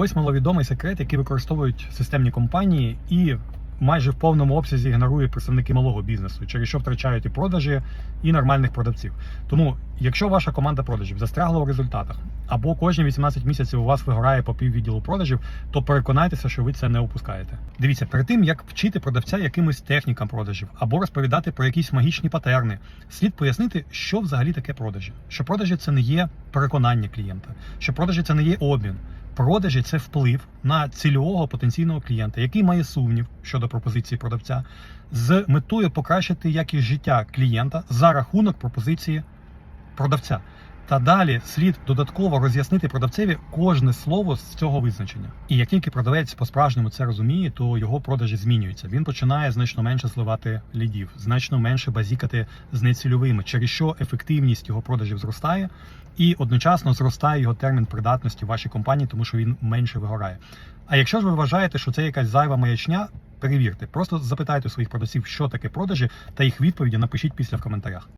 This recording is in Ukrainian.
Ось маловідомий секрет, який використовують системні компанії і майже в повному обсязі ігнорують представники малого бізнесу, через що втрачають і продажі, і нормальних продавців. Тому, якщо ваша команда продажів застрягла у результатах, або кожні 18 місяців у вас вигорає по піввідділу продажів, то переконайтеся, що ви це не опускаєте. Дивіться, перед тим як вчити продавця якимось технікам продажів або розповідати про якісь магічні патерни, слід пояснити, що взагалі таке продажі. Що продажі це не є переконання клієнта, що продажі це не є обмін. Продажі це вплив на цільового потенційного клієнта, який має сумнів щодо пропозиції продавця, з метою покращити якість життя клієнта за рахунок пропозиції продавця. Та далі слід додатково роз'яснити продавцеві кожне слово з цього визначення. І як тільки продавець по-справжньому це розуміє, то його продажі змінюються. Він починає значно менше зливати лідів, значно менше базікати з нецільовими, через що ефективність його продажів зростає, і одночасно зростає його термін придатності вашій компанії, тому що він менше вигорає. А якщо ж ви вважаєте, що це якась зайва маячня, перевірте, просто запитайте своїх продавців, що таке продажі, та їх відповіді напишіть після в коментарях.